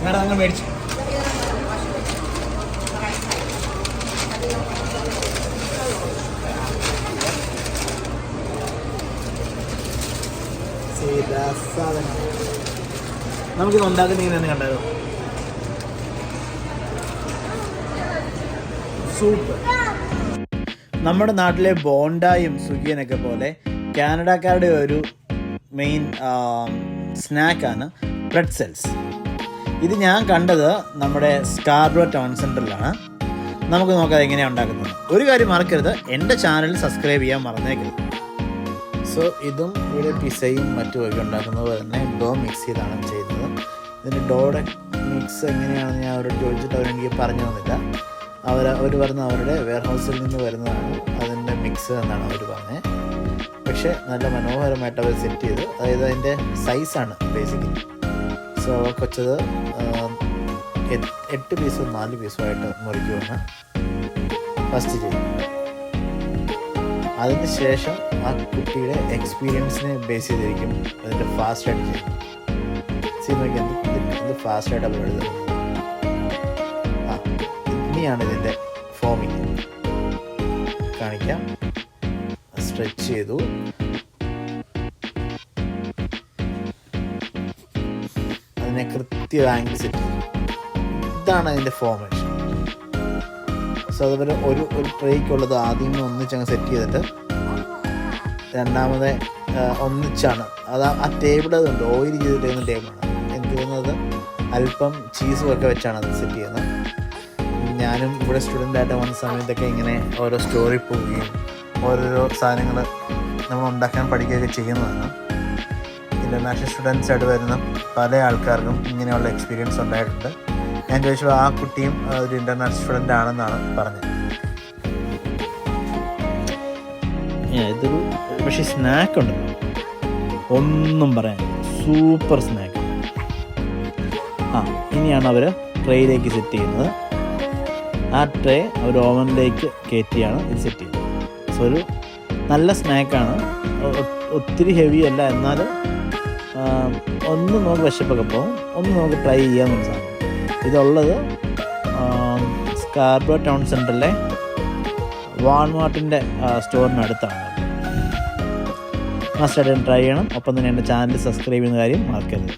അങ്ങനെ നിങ്ങൾ മേടിച്ചു. നമുക്കിത് ഉണ്ടാക്കുന്ന തന്നെ കണ്ടാലോ? സൂപ്പർ നമ്മുടെ നാട്ടിലെ ബോണ്ടായും സുഖിയനൊക്കെ പോലെ കാനഡക്കാരുടെ ഒരു മെയിൻ സ്നാക്കാണ് പ്രെഡ്സെൽസ് ഇത് ഞാൻ കണ്ടത് നമ്മുടെ സ്കാർബ്രോ ടൗൺ സെന്ററിലാണ് നമുക്ക് നോക്കാം എങ്ങനെയാണ് ഉണ്ടാക്കുന്നത്. ഒരു കാര്യം മറക്കരുത് എന്റെ ചാനൽ സബ്സ്ക്രൈബ് ചെയ്യാൻ മറന്നേക്കരുത്. സോ ഇതും ഇവിടെ പിസയും മറ്റും ഒക്കെ ഉണ്ടാക്കുന്നത് തന്നെ ഡോ മിക്സ് ചെയ്താണ് ചെയ്യുന്നത്. ഇതിന്റെ ഡോയുടെ മിക്സ് എങ്ങനെയാണെന്ന് ഞാൻ അവരോട് ചോദിച്ചിട്ട് അവരെനിക്ക് പറഞ്ഞു തന്നില്ല. അവർ അവർ പറഞ്ഞ അവരുടെ വെയർ ഹൗസിൽ നിന്ന് വരുന്നതാണ് അതിന്റെ മിക്സ് എന്നാണ് അവർ പറഞ്ഞത് പക്ഷേ നല്ല മനോഹരമായിട്ട് അവർ സെറ്റ് ചെയ്തു. അതായത് അതിന്റെ സൈസാണ് ബേസിക്കലി സോ കൊച്ചത് എട്ട് പീസും നാല് പീസുമായിട്ട് മുറിക്കുമെന്ന് ഫസ്റ്റ് ചെയ്യും അതിന് ശേഷം ആ കുട്ടിയുടെ എക്സ്പീരിയൻസിനെ ബേസ് ചെയ്തിരിക്കും അതിന്റെ ഫാസ്റ്റായിട്ട് ചെയ്യും. സിനിമയ്ക്ക് എന്ത് ഫാസ്റ്റ് ഫാസ്റ്റായിട്ട് അവർ എഴുതുന്നത് ആ ഇനിയാണ് ഇതിന്റെ ഫോമിങ് കാണിക്കാം. സ്ട്രെച്ച് ചെയ്തു. കൃത്യ ആംഗിൾ സെറ്റ് ഇതാണ് അതിന്റെ ഫോർമേഷൻ സോ അതുപോലെ ഒരു ഒരു ട്രേക്കുള്ളത് ആദ്യം ഒന്നിച്ചങ്ങ് സെറ്റ് ചെയ്തിട്ട് രണ്ടാമത് ഒന്നിച്ചാണ്. അത് ആ ടേബിൾ അതുണ്ട് ഓയിൽ ചെയ്തിട്ടേക്കുന്ന ടേബിളാണ് എനിക്ക് തോന്നുന്നത് അല്പം ചീസും ഒക്കെ വെച്ചാണ് അത് സെറ്റ് ചെയ്യുന്നത്. ഞാനും ഇവിടെ സ്റ്റുഡന്റായിട്ട് വന്ന സമയത്തൊക്കെ ഇങ്ങനെ ഓരോ സ്റ്റോറി പോവുകയും ഓരോരോ സാധനങ്ങൾ നമ്മൾ ഉണ്ടാക്കാൻ പഠിക്കുകയൊക്കെ ചെയ്യുന്നതാണ്. ഇന്റർനാഷണൽ സ്റ്റുഡൻസ് ആയിട്ട് വരുന്ന പല ആൾക്കാർക്കും ഇങ്ങനെയുള്ള എക്സ്പീരിയൻസ് ഉണ്ടായിട്ടുണ്ട്. ഞാൻ ചോദിച്ചു ആ കുട്ടിയും ഒരു ഇന്റർനാഷണൽ സ്റ്റുഡന്റ് ആണെന്നാണ് പറഞ്ഞത്. ഇതൊരു പക്ഷേ സ്നാക്ക് ഉണ്ടല്ലോ ഒന്നും പറയാൻ സൂപ്പർ സ്നാക്ക് ആ ഇനിയാണ് അവർ ട്രേയിലേക്ക് സെറ്റ് ചെയ്യുന്നത്. ആ ട്രേ അവർ ഓവനിലേക്ക് കയറ്റിയാണ് ഇത് സെറ്റ് ചെയ്യുന്നത്. സോ ഒരു നല്ല സ്നാക്കാണ് ഒത്തിരി ഹെവി അല്ല. എന്നാൽ ഒന്ന് നമുക്ക് വിശപ്പൊക്കെ പോകും ഒന്ന് നമുക്ക് ട്രൈ ചെയ്യാമെന്ന് സാധനം ഇതുള്ളത് സ്കാർബോ ടൗൺ സെന്ററിലെ വാൾമാർട്ടിന്റെ സ്റ്റോറിനടുത്താണ് മസ്റ്റായിട്ട് ട്രൈ ചെയ്യണം. ഒപ്പം തന്നെ എന്റെ ചാനൽ സബ്സ്ക്രൈബ് ചെയ്യുന്ന കാര്യം മറക്കരുത്.